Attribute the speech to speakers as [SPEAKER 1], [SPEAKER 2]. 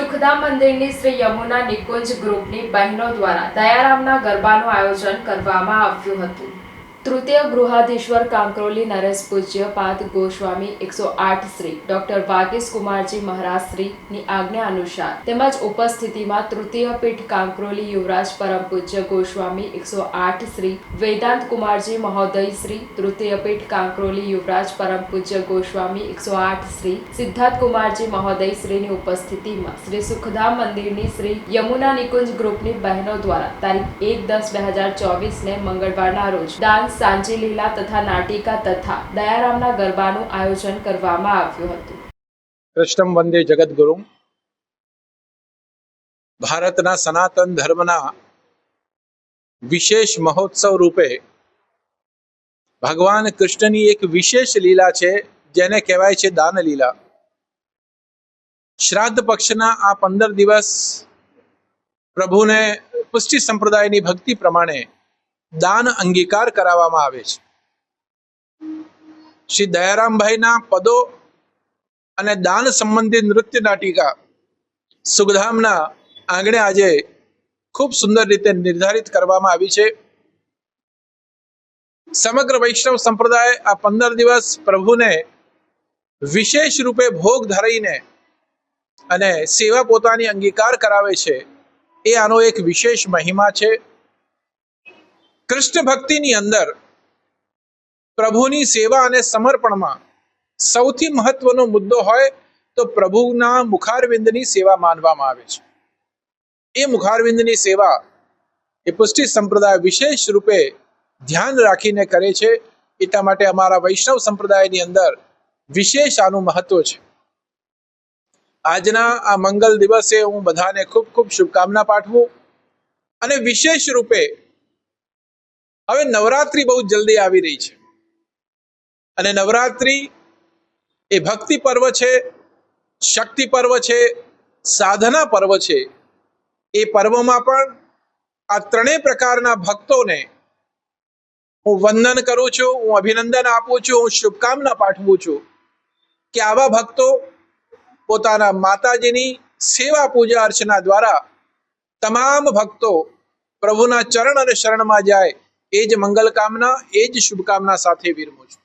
[SPEAKER 1] સુખધામ મંદિરની શ્રી યમુના નિકુંજ ગ્રુપની બહેનો દ્વારા દયારામના ગરબાનું આયોજન કરવામાં આવ્યું હતું. તૃતીય ગૃહાધીશ્વર કાંકરોલી નરેશ પૂજ્ય પાદ ગોસ્વામી એકસો આઠ શ્રી, ડોક્ટર વાગીસ કુમારજી મહારાજ શ્રીની આજ્ઞા અનુસાર. તેમજ ઉપસ્થિતિમાં તૃતીય પીઠ કાંકરોલી યુવરાજ પરમ પૂજ્ય ગોસ્વામી એકસો આઠ શ્રી, વેદાંત કુમારજી મહોદય શ્રી, તૃતીય પીઠ કાંકરોલી યુવરાજ પરમ પૂજ્ય ગોસ્વામી એકસો આઠ શ્રી, સિદ્ધાર્થ કુમારજી મહોદય શ્રીની ઉપસ્થિતિમાં શ્રી સુખધામ મંદિરની શ્રી યમુના નિકુંજ ગ્રુપની બહેનો દ્વારા તારીખ એક દસ બે હજાર ચોવીસને મંગળવારના રોજ સાંજી લીલા તથા નાટિકા તથા દયારામના ગરબાનું આયોજન કરવામાં આવ્યું હતું.
[SPEAKER 2] કૃષ્ણમ વંદે જગદગુરુ. ભારતના સનાતન ધર્મના વિશેષ મહોત્સવ રૂપે ભગવાન કૃષ્ણની એક વિશેષ લીલા છે, જેને કહેવાય છે દાન લીલા શ્રાદ્ધ પક્ષના આ પંદર દિવસ પ્રભુને પુષ્ટિ સંપ્રદાયની ભક્તિ પ્રમાણે દાન અંગીકાર કરાવવામાં આવે છે. શ્રી દયારામભાઈના પદો અને દાન સંબંધિત નૃત્ય નાટિકા સુખધામના આંગણે આજે ખૂબ સુંદર રીતે નિર્ધારિત કરવામાં આવી છે. સમગ્ર વૈષ્ણવ સંપ્રદાય આ પંદર દિવસ પ્રભુને વિશેષ રૂપે ભોગ ધરાઈને અને સેવા પોતાની અંગીકાર કરાવે છે. એ આનો એક વિશેષ મહિમા છે. કૃષ્ણ ભક્તિની અંદર પ્રભુની સેવા અને સમર્પણમાં સૌથી મહત્વનો મુદ્દો હોય તો પ્રભુના મુખારવિંદની સેવા માનવામાં આવે છે. એ મુખારવિંદની સેવા એ પુષ્ટિ સંપ્રદાય વિશેષ રૂપે ધ્યાન રાખીને કરે છે. એટલા માટે અમારા વૈષ્ણવ સંપ્રદાયની અંદર વિશેષ આનું મહત્વ છે. આજના આ મંગલ દિવસે હું બધાને ખૂબ ખૂબ શુભકામના પાઠવું અને વિશેષ રૂપે હવે નવરાત્રી બહુ જલ્દી આવી રહી છે. અને નવરાત્રી એ ભક્તિ પર્વ છે, શક્તિ પર્વ છે, સાધના પર્વ છે. એ પર્વમાં પણ આ ત્રણેય પ્રકારના ભક્તોને હું વંદન કરું છું, હું અભિનંદન આપું છું, હું શુભકામના પાઠવું છું કે આવા ભક્તો પોતાના માતાજીની સેવા પૂજા અર્ચના દ્વારા તમામ ભક્તો પ્રભુના ચરણ અને શરણમાં જાય એ જ મંગલ કામના એ જ શુભકામના સાથે વિરમું છું.